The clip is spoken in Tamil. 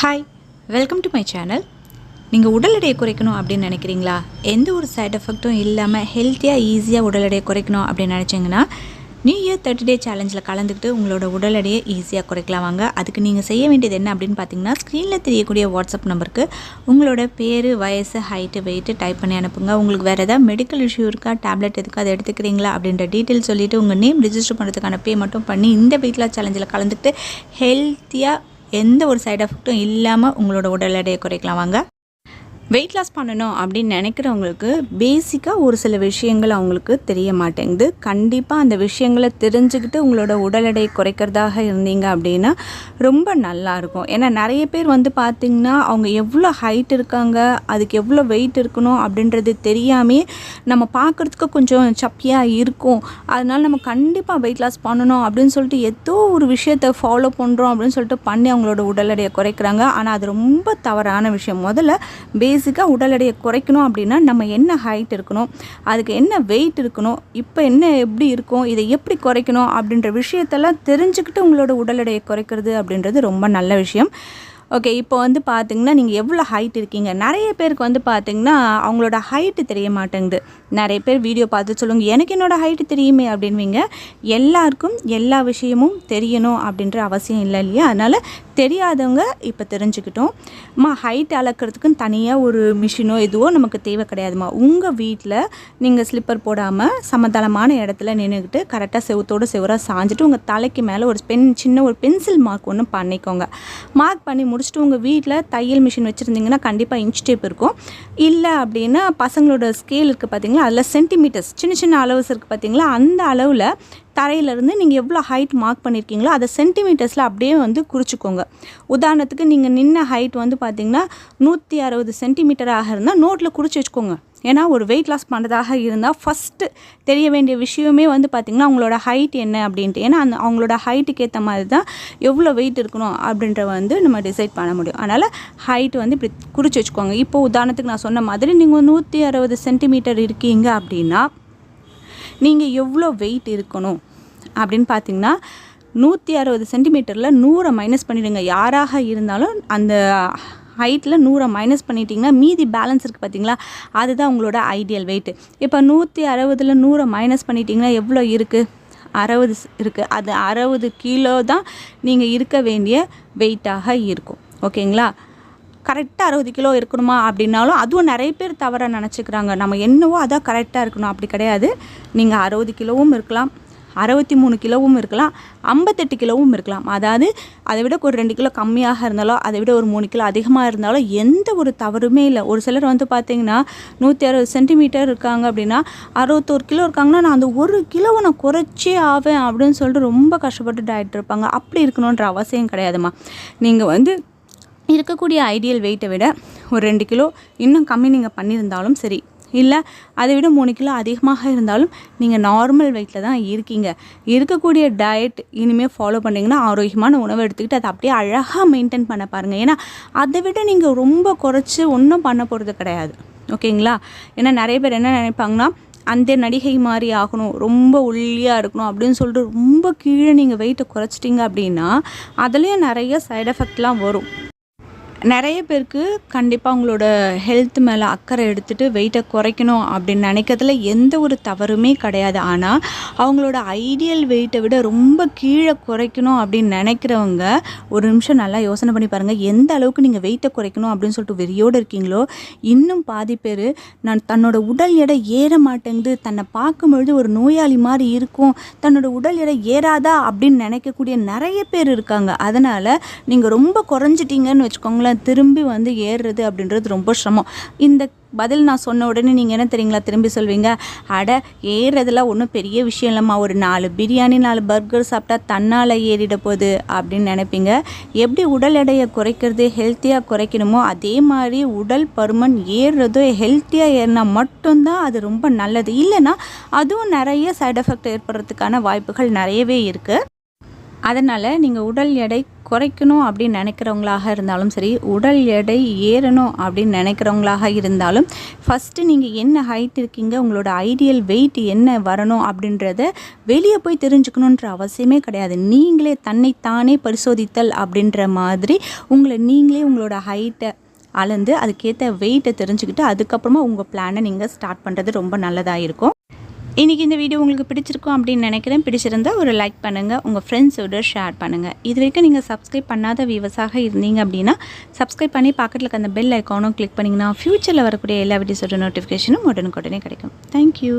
Hi welcome to my channel நீங்கள் உடல் எடையை குறைக்கணும் அப்படின்னு நினைக்கிறீங்களா? எந்த ஒரு சைட் எஃபெக்ட்டும் இல்லாமல் ஹெல்த்தியாக ஈஸியாக உடல் எடையை குறைக்கணும் அப்படின்னு நினச்சிங்கன்னா நியூ இயர் தேர்ட்டி டே சேலஞ்சில் கலந்துக்கிட்டு உங்களோட உடல் எடையை ஈஸியாக குறைக்கலாம் வாங்க. அதுக்கு நீங்கள் செய்ய வேண்டியது என்ன அப்படின்னு பார்த்தீங்கன்னா ஸ்க்ரீனில் தெரியக்கூடிய வாட்ஸ்அப் நம்பருக்கு உங்களோட பேர் வயசு ஹைட்டு வெயிட்டு டைப் பண்ணி அனுப்புங்க. உங்களுக்கு வேறு ஏதாவது மெடிக்கல் இஷ்யூ இருக்கா டேப்லெட் எதுக்கு அதை எடுத்துக்கிறீங்களா அப்படின்ற டீட்டெயில் சொல்லிவிட்டு உங்கள் நேம் ரிஜிஸ்டர் பண்ணுறதுக்கான பே மட்டும் பண்ணி இந்த வெயிட் லாஸ் சேலஞ்சில் கலந்துக்கிட்டு ஹெல்த்தியாக எந்த ஒரு சைட் எஃபெக்ட்டும் இல்லாமல் உங்களோட உடல் எடையை குறைக்கலாம். வாங்க. வெயிட் லாஸ் பண்ணணும் அப்படின்னு நினைக்கிறவங்களுக்கு பேசிக்காக ஒரு சில விஷயங்கள் அவங்களுக்கு தெரிய மாட்டேங்குது. கண்டிப்பாக அந்த விஷயங்களை தெரிஞ்சுக்கிட்டு உங்களோட உடல் எடையை குறைக்கிறதாக இருந்தீங்க அப்படின்னா ரொம்ப நல்லாயிருக்கும் ஏன்னா நிறைய பேர் வந்து பார்த்திங்கன்னா அவங்க எவ்வளோ ஹைட் இருக்காங்க அதுக்கு எவ்வளோ வெயிட் இருக்கணும் அப்படின்றது தெரியாமே நம்ம பார்க்குறதுக்கு கொஞ்சம் சப்பியாக இருக்கும். அதனால் நம்ம கண்டிப்பாக வெயிட் லாஸ் பண்ணணும் அப்படின்னு சொல்லிட்டு ஏதோ ஒரு விஷயத்தை ஃபாலோ பண்ணுறோம் அப்படின்னு சொல்லிட்டு பண்ணி அவங்களோட உடல் எடையை குறைக்கிறாங்க. ஆனால் அது ரொம்ப தவறான விஷயம். முதல்ல பேசிக்காக உடல் எடையை குறைக்கணும் அப்படின்னா நம்ம என்ன ஹைட் இருக்கணும் அதுக்கு என்ன வெயிட் இருக்கணும் இப்போ என்ன எப்படி இருக்கும் இதை எப்படி குறைக்கணும் அப்படின்ற விஷயத்தெல்லாம் தெரிஞ்சுக்கிட்டு உங்களோட உடல் எடையை குறைக்கிறது அப்படின்றது ரொம்ப நல்ல விஷயம். ஓகே இப்போ வந்து பார்த்தீங்கன்னா நீங்கள் எவ்வளோ ஹைட் இருக்கீங்க? நிறைய பேருக்கு வந்து பார்த்தீங்கன்னா அவங்களோட ஹைட்டு தெரிய மாட்டேங்குது. நிறைய பேர் வீடியோ பார்த்து சொல்லுங்க எனக்கு என்னோடய ஹைட்டு தெரியுமே அப்படின்வீங்க எல்லாருக்கும் எல்லா விஷயமும் தெரியணும் அப்படின்ற அவசியம் இல்லை இல்லையா? அதனால் தெரியாதவங்க இப்போ தெரிஞ்சுக்கிட்டோம். அம்மா ஹைட் அளக்கிறதுக்குன்னு தனியாக ஒரு மிஷினோ எதுவோ நமக்கு தேவை கிடையாதுமா. உங்கள் வீட்டில் நீங்கள் ஸ்லிப்பர் போடாமல் சமதளமான இடத்துல நின்றுக்கிட்டு கரெக்டாக செவத்தோடு செவராக சாஞ்சிட்டு உங்கள் தலைக்கு மேலே ஒரு பென் சின்ன ஒரு பென்சில் மார்க் ஒன்று பண்ணிக்கோங்க. மார்க் பண்ணி முடிச்சுட்டு உங்கள் வீட்டில் தையல் மிஷின் வச்சுருந்தீங்கன்னா கண்டிப்பாக இன்ச் டேப் இருக்கும். இல்லை அப்படின்னா பசங்களோட ஸ்கேல் இருக்குது பார்த்தீங்களா அதில் சென்டிமீட்டர்ஸ் சின்ன சின்ன அளவுஸ் இருக்குது பார்த்தீங்களா அந்த அளவில் தரையிலேருந்து நீங்கள் எவ்வளோ ஹைட் மார்க் பண்ணியிருக்கீங்களோ அதை சென்டிமீட்டர்ஸில் அப்படியே வந்து குறிச்சிக்கோங்க. உதாரணத்துக்கு நீங்கள் நின்ன ஹைட் வந்து பார்த்தீங்கன்னா நூற்றி அறுபது சென்டிமீட்டராக இருந்தால் நோட்டில் குறித்து வச்சுக்கோங்க. ஏன்னா ஒரு வெயிட் லாஸ் பண்ணுறதாக இருந்தால் ஃபஸ்ட்டு தெரிய வேண்டிய விஷயமே வந்து பார்த்திங்கன்னா அவங்களோட ஹைட் என்ன அப்படின்ட்டு. ஏன்னா அந்த அவங்களோட ஹைட்டுக்கு ஏற்ற மாதிரி தான் எவ்வளோ வெயிட் இருக்கணும் அப்படின்ற வந்து நம்ம டிசைட் பண்ண முடியும். அதனால் ஹைட் வந்து இப்படி குறித்து வச்சுக்கோங்க. இப்போ உதாரணத்துக்கு நான் சொன்ன மாதிரி நீங்கள் நூற்றி அறுபது சென்டிமீட்டர் இருக்கீங்க அப்படின்னா நீங்கள் எவ்வளோ வெயிட் இருக்கணும்? அப்படின்னு பார்த்தீங்கன்னா நூற்றி அறுபது சென்டிமீட்டரில் நூறை மைனஸ் பண்ணிவிடுங்க யாராக இருந்தாலும் அந்த ஹைட்டில் நூறை மைனஸ் பண்ணிட்டீங்கன்னா மீதி பேலன்ஸ் இருக்குது பார்த்தீங்களா? அதுதான் உங்களோட ஐடியல் வெயிட்டு இப்போ நூற்றி அறுபதில் நூறை மைனஸ் பண்ணிட்டீங்கன்னா எவ்வளோ இருக்குது அறுபது இருக்குது அது அறுபது கிலோ தான் நீங்கள் இருக்க வேண்டிய வெயிட்டாக இருக்கும். ஓகேங்களா? கரெக்டாக அறுபது கிலோ இருக்கணுமா அப்படின்னாலும் அதுவும் நிறைய பேர் தவறாக நினச்சிக்கிறாங்க. நம்ம என்னவோ அதான் கரெக்டாக இருக்கணும். அப்படி கிடையாது. நீங்கள் அறுபது கிலோவும் இருக்கலாம். அறுபத்தி மூணு கிலோவும் இருக்கலாம் ஐம்பத்தெட்டு கிலோவும் இருக்கலாம். அதாவது அதை விட ஒரு ரெண்டு கிலோ கம்மியாக இருந்தாலோ அதை விட ஒரு மூணு கிலோ அதிகமாக இருந்தாலோ எந்த ஒரு தவறுமே இல்லை. ஒரு சிலர் வந்து பார்த்தீங்கன்னா நூற்றி அறுபது சென்டிமீட்டர் இருக்காங்க அப்படின்னா அறுபத்தோரு கிலோ இருக்காங்கன்னா நான் அந்த ஒரு கிலோவை நான் குறைச்சே ஆவேன் அப்படின்னு சொல்லிட்டு ரொம்ப கஷ்டப்பட்டு டயட் இருப்பாங்க. அப்படி இருக்கணுன்ற அவசியம் கிடையாதுமா நீங்கள் வந்து இருக்கக்கூடிய ஐடியல் வெயிட்டை விட ஒரு ரெண்டு கிலோ இன்னும் கம்மி நீங்கள் பண்ணியிருந்தாலும் சரி இல்லை அதை விட மூணு கிலோ அதிகமாக இருந்தாலும் நீங்கள் நார்மல் வெயிட்டில் தான் இருக்கீங்க. இருக்கக்கூடிய டயட் இனிமேல் ஃபாலோ பண்ணிங்கன்னா ஆரோக்கியமான உணவு எடுத்துக்கிட்டு அதை அப்படியே அழகாக மெயின்டைன் பண்ண பாருங்கள் ஏன்னா அதை விட நீங்கள் ரொம்ப குறைச்சி ஒன்றும் பண்ண போகிறது கிடையாது. ஓகேங்களா ஏன்னா நிறைய பேர் என்ன நினைப்பாங்கன்னா அந்த நடிகை மாதிரி ஆகணும் ரொம்ப ஒல்லியாக இருக்கணும் அப்படின்னு சொல்லிட்டு ரொம்ப கீழே நீங்கள் வெயிட்டை குறைச்சிட்டிங்க அப்படின்னா அதுலேயும் நிறைய சைட் எஃபெக்ட்லாம் வரும். நிறைய பேருக்கு கண்டிப்பாக அவங்களோட ஹெல்த் மேலே அக்கறை எடுத்துகிட்டு வெயிட்டை குறைக்கணும் அப்படின்னு நினைக்கிறதுல எந்த ஒரு தவறுமே கிடையாது. ஆனால் அவங்களோட ஐடியல் வெயிட்டை விட ரொம்ப கீழே குறைக்கணும் அப்படின்னு நினைக்கிறவங்க ஒரு நிமிஷம் நல்லா யோசனை பண்ணி பாருங்கள் எந்த அளவுக்கு நீங்கள் வெயிட்டை குறைக்கணும் அப்படின்னு சொல்லிட்டு வெறியோடு இருக்கீங்களோ இன்னும் பாதி பேர் நான் தன்னோட உடல் எடை ஏற மாட்டேங்குது. தன்னை பார்க்கும்பொழுது ஒரு நோயாளி மாதிரி இருக்கும். தன்னோட உடல் எடை ஏறாதா அப்படின்னு நினைக்கக்கூடிய நிறைய பேர் இருக்காங்க. அதனால் நீங்கள் ரொம்ப குறைஞ்சிட்டீங்கன்னு வச்சுக்கோங்களேன். திரும்பி வந்து ஏறுறது அப்படின்றது ரொம்ப சிரமம். இந்த பதில் நான் சொன்ன உடனே நீங்கள் என்ன தெரியுங்களா திரும்பி சொல்வீங்க? அட ஏறுறதுலாம் ஒன்றும் பெரிய விஷயம் இல்லைம்மா. ஒரு நாலு பிரியாணி நாலு பர்கர் சாப்பிட்டா தன்னால் ஏறிட போகுது அப்படின்னு நினைப்பீங்க. எப்படி உடல் எடையை குறைக்கிறது ஹெல்த்தியாக குறைக்கணுமோ அதே மாதிரி உடல் பருமன் ஏறுறதோ ஹெல்த்தியாக ஏறினா மட்டும்தான் அது ரொம்ப நல்லது. இல்லைன்னா அதுவும் நிறைய சைட் எஃபெக்ட் ஏற்படுறதுக்கான வாய்ப்புகள் நிறையவே இருக்குது அதனால் நீங்கள் உடல் எடை குறைக்கணும் அப்படின்னு நினைக்கிறவங்களாக இருந்தாலும் சரி உடல் எடை ஏறணும் அப்படின்னு நினைக்கிறவங்களாக இருந்தாலும் ஃபஸ்ட்டு நீங்கள் என்ன ஹைட் இருக்கீங்க உங்களோட ஐடியல் வெயிட் என்ன வரணும் அப்படின்றத வெளியே போய் தெரிஞ்சுக்கணுன்ற அவசியமே கிடையாது. நீங்களே தன்னைத்தானே பரிசோதித்தல் அப்படின்ற மாதிரி உங்களை நீங்களே உங்களோட ஹைட்டை அளந்து அதுக்கேற்ற வெயிட்டை தெரிஞ்சுக்கிட்டு அதுக்கப்புறமா உங்கள் பிளானை நீங்கள் ஸ்டார்ட் பண்ணுறது ரொம்ப நல்லதாக இருக்கும். இன்றைக்கி இந்த வீடியோ உங்களுக்கு பிடிச்சிருக்கும் அப்படின்னு நினைக்கிறேன். பிடிச்சிருந்தா ஒரு லைக் பண்ணுங்கள் உங்கள் ஃப்ரெண்ட்ஸோட ஷேர் பண்ணுங்கள் இது வரைக்கும் நீங்கள் சப்ஸ்கிரைப் பண்ணாத வியூவர்ஸாக இருந்தீங்க அப்படின்னா சப்ஸ்கிரைப் பண்ணி பக்கத்தில் அந்த பெல் ஐக்கானும் கிளிக் பண்ணிங்கன்னா ஃப்யூச்சரில் வரக்கூடிய எல்லா வீடியோஸோட நோட்டிஃபிகேஷனும் உடனுக்குடனே கிடைக்கும். தேங்க்யூ